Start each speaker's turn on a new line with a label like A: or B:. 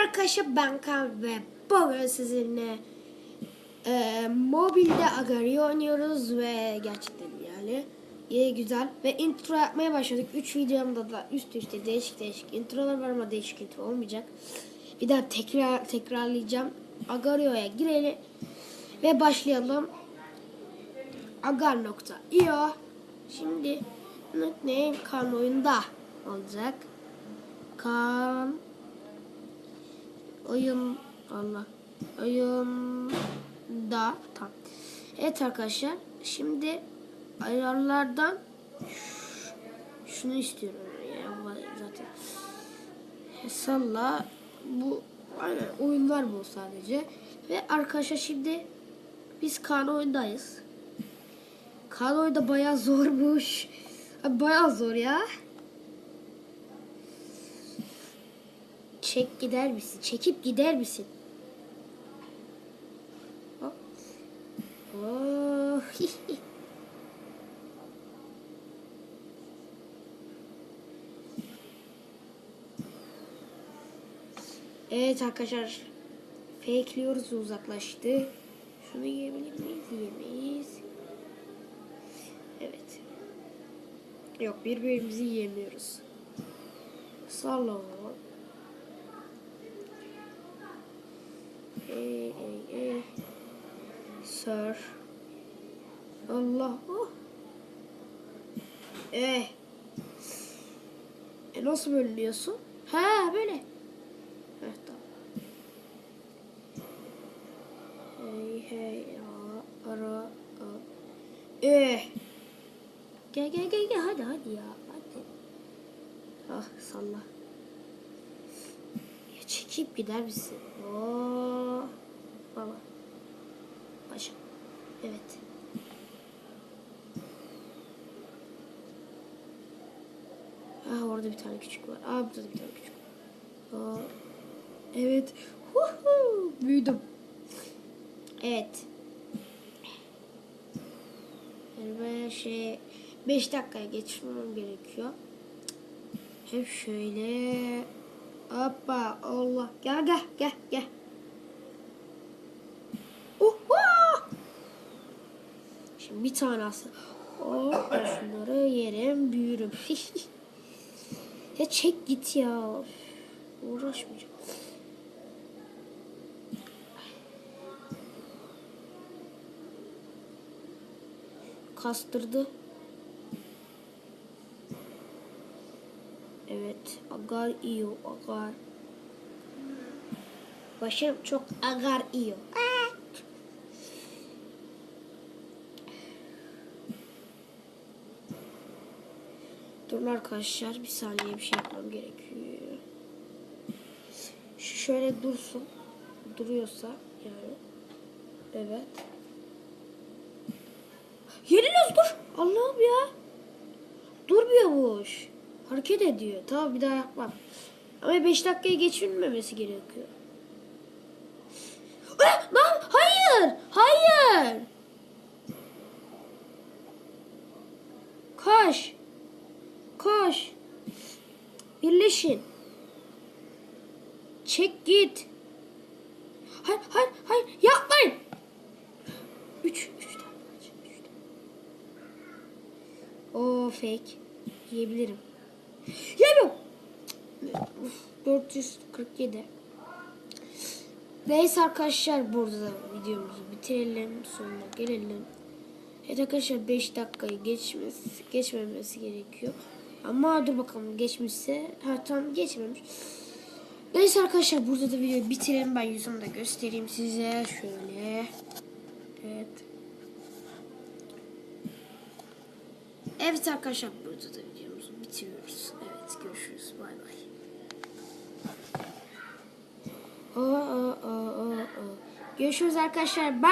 A: arkadaşlar ben Kaan ve bugün sizinle e, mobilde Agari oynuyoruz ve gerçekten yani iyi güzel ve intro yapmaya başladık. 3 videomda da üst üste değişik değişik introlar var ama değişik intro olmayacak. Bir daha tekrar tekrarlayacağım. Agario'ya girelim ve başlayalım. Agar.io Şimdi nickname kan oyunda olacak. Kan oyun Allah oyunda tam. Evet arkadaşlar şimdi ayarlardan şunu istiyorum ya bu zaten hesapla bu aynen oyunlar bu sadece ve arkadaşlar şimdi biz kan oyundayız. Kan oyunda bayağı zormuş. Bayağı zor ya. Çek gider misin? Çekip gider misin? Hop. Oh. evet arkadaşlar. Fakeliyoruz uzaklaştı. Şunu yiyebilir miyiz? Yiyemeyiz. Evet. Yok birbirimizi yiyemiyoruz. Salla Ey ey ey. Sir. Allah. Oh. Eh. E nasıl bölünüyorsun? Ha böyle. Evet tamam. Hey hey ya ara a. Eh. Gel gel gel gel hadi hadi ya hadi. Ah salla. Ya çekip gider misin? Oo. Baba. Başa. Evet. Ah orada bir tane küçük var. Aa burada da bir tane küçük. Aa. Evet. Huhu. Büyüdüm. Evet. Yani böyle şey 5 dakikaya geçirmem gerekiyor. Hep şöyle Hoppa Allah gel gel gel gel. Uhu! Şimdi bir tane alsın. Ben şunları yerim büyürüm. ya çek git ya. Uğraşmayacağım. Kastırdı. Evet. Agar iyo. Agar. Başım çok agar iyo. Durun arkadaşlar. Bir saniye bir şey yapmam gerekiyor. Şöyle dursun. Duruyorsa yani. Evet. Yeniliyoruz dur. Allah'ım ya. Durmuyormuş. Hareket ediyor. Tamam bir daha yapmam. Ama 5 dakikaya geçilmemesi gerekiyor. Ah, lan hayır. Hayır. Koş. Koş. Birleşin. Çek git. Hayır hayır hayır yapmayın. Üç. Üç tane. Üç tane. O fake. Yiyebilirim. Yemiyorum. 447. Neyse arkadaşlar burada da videomuzu bitirelim. Sonuna gelelim. Evet arkadaşlar 5 dakikayı geçmesi, geçmemesi gerekiyor. Ama dur bakalım geçmişse. Ha tamam geçmemiş. Neyse arkadaşlar burada da videoyu bitirelim. Ben yüzümü de göstereyim size. Şöyle. Evet. Evet arkadaşlar burada da videomuzu bitiriyoruz. Evet görüşürüz. Bay bay. Aa, aa, aa, aa. Görüşürüz arkadaşlar. Bye.